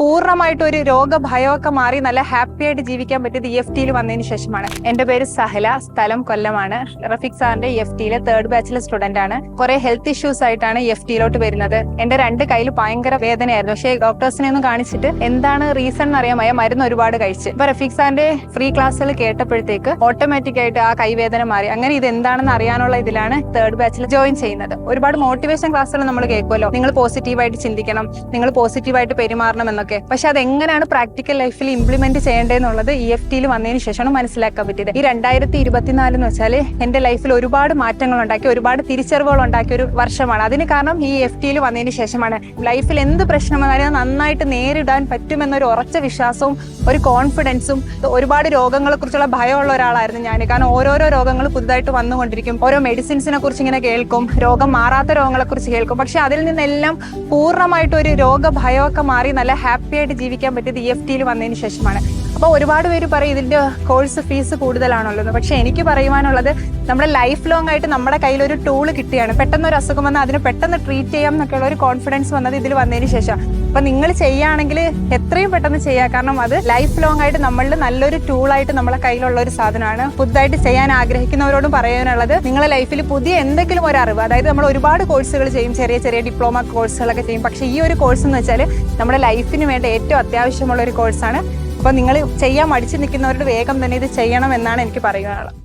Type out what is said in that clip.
പൂർണമായിട്ട് ഒരു രോഗഭയമൊക്കെ മാറി നല്ല ഹാപ്പി ആയിട്ട് ജീവിക്കാൻ പറ്റിയത് ഇ എഫ് ടിയിൽ വന്നതിന് ശേഷമാണ്. എന്റെ പേര് സഹല സ്ഥലം കൊല്ലമാണ്. റഫിക് സാറിന്റെ ഇ എഫ് ടിയിലെ തേർഡ് ബാച്ചിലെ സ്റ്റുഡന്റ് ആണ്. കുറെ ഹെൽത്ത് ഇഷ്യൂസ് ആയിട്ടാണ് ഇ എഫ് ടിയിലോട്ട് വരുന്നത്. എന്റെ രണ്ട് കയ്യിൽ ഭയങ്കര വേദനയായിരുന്നു. പക്ഷേ ഡോക്ടേഴ്സിനെ ഒന്നും കാണിച്ചിട്ട് എന്താണ് റീസൺ എന്ന് അറിയാൻ മരുന്ന് ഒരുപാട് കഴിച്ച്. ഇപ്പൊ റഫീഖ് സാറിന്റെ ഫ്രീ ക്ലാസ്സുകൾ കേട്ടപ്പോഴത്തേക്ക് ഓട്ടോമാറ്റിക് ആയിട്ട് ആ കൈവേദന മാറി. അങ്ങനെ ഇത് എന്താണെന്ന് അറിയാനുള്ള ഇതിലാണ് തേർഡ് ബാച്ചിൽ ജോയിൻ ചെയ്യുന്നത്. ഒരുപാട് മോട്ടിവേഷൻ ക്ലാസ്സുകൾ നമ്മൾ കേൾക്കുമല്ലോ. നിങ്ങൾ പോസിറ്റീവായിട്ട് ചിന്തിക്കണം. നിങ്ങൾ പോസിറ്റീവായിട്ട് പെരുമാറണം എന്നൊക്കെ. പക്ഷെ അത് എങ്ങനെയാണ് പ്രാക്ടിക്കൽ ലൈഫിൽ ഇംപ്ലിമെന്റ് ചെയ്യേണ്ടതെന്നുള്ളത് ഇ എഫ് ടിയിൽ വന്നതിന് ശേഷമാണ് മനസ്സിലാക്കാൻ പറ്റിയത്. ഈ രണ്ടായിരത്തി ഇരുപത്തിനാല് എന്ന് വെച്ചാൽ എന്റെ ലൈഫിൽ ഒരുപാട് മാറ്റങ്ങൾ ഉണ്ടാക്കി ഒരുപാട് തിരിച്ചറിവുകൾ ഉണ്ടാക്കിയ ഒരു വർഷമാണ്. അതിന് കാരണം ഈ എഫ് ടിയിൽ വന്നതിന് ശേഷമാണ്. ലൈഫിൽ എന്ത് പ്രശ്നം വന്നാലും നന്നായിട്ട് നേരിടാൻ പറ്റുമെന്നൊരു ഉറച്ച വിശ്വാസവും ഒരു കോൺഫിഡൻസും ഒരുപാട് രോഗങ്ങളെ കുറിച്ചുള്ള ഭയമുള്ള ഒരാളായിരുന്നു ഞാൻ. കാരണം ഓരോരോ രോഗങ്ങൾ പുതുതായിട്ട് വന്നുകൊണ്ടിരിക്കും. ഓരോ മെഡിസിൻസിനെ കുറിച്ച് ഇങ്ങനെ കേൾക്കും. രോഗം മാറാത്ത രോഗങ്ങളെ കുറിച്ച് കേൾക്കും. പക്ഷെ അതിൽ നിന്നെല്ലാം പൂർണമായിട്ട് ഒരു രോഗഭയമൊക്കെ മാറി നല്ല ഹാപ്പി ആയിട്ട് ജീവിക്കാൻ പറ്റിയത് ഇ എഫ് ടിയിൽ വന്നതിന് ശേഷമാണ്. അപ്പൊ ഒരുപാട് പേര് പറയും ഇതിന്റെ കോഴ്സ് ഫീസ് കൂടുതലാണല്ലോ എന്ന്. പക്ഷെ എനിക്ക് പറയുവാനുള്ളത് നമ്മുടെ ലൈഫ് ലോങ് ആയിട്ട് നമ്മുടെ കയ്യിൽ ഒരു ടൂൾ കിട്ടിയാണ്. പെട്ടെന്ന് ഒരു അസുഖം വന്നാൽ അതിന് പെട്ടെന്ന് ട്രീറ്റ് ചെയ്യാം എന്നൊക്കെയുള്ള ഒരു കോൺഫിഡൻസ് വന്നത് ഇതിൽ വന്നതിന് ശേഷം അപ്പൊ നിങ്ങൾ ചെയ്യുകയാണെങ്കിൽ എത്രയും പെട്ടെന്ന് ചെയ്യുക. കാരണം അത് ലൈഫ് ലോങ് ആയിട്ട് നമ്മളിൽ നല്ലൊരു ടൂളായിട്ട് നമ്മളെ കയ്യിലുള്ള ഒരു സാധനമാണ്. പുതുതായിട്ട് ചെയ്യാൻ ആഗ്രഹിക്കുന്നവരോടും പറയാനുള്ളത് നിങ്ങളെ ലൈഫിൽ പുതിയ എന്തെങ്കിലും ഒരു അറിവ് അതായത് നമ്മൾ ഒരുപാട് കോഴ്സുകൾ ചെയ്യും ചെറിയ ചെറിയ ഡിപ്ലോമ കോഴ്സുകളൊക്കെ ചെയ്യും. പക്ഷേ ഈ ഒരു കോഴ്സ് എന്ന് വെച്ചാൽ നമ്മുടെ ലൈഫിന് വേണ്ട ഏറ്റവും അത്യാവശ്യമുള്ള ഒരു കോഴ്സാണ് അപ്പോൾ നിങ്ങൾ ചെയ്യാൻ മടിച്ചു നിൽക്കുന്നവരുടെ വേഗം തന്നെ ഇത് ചെയ്യണം എന്നാണ് എനിക്ക് പറയാനുള്ളത്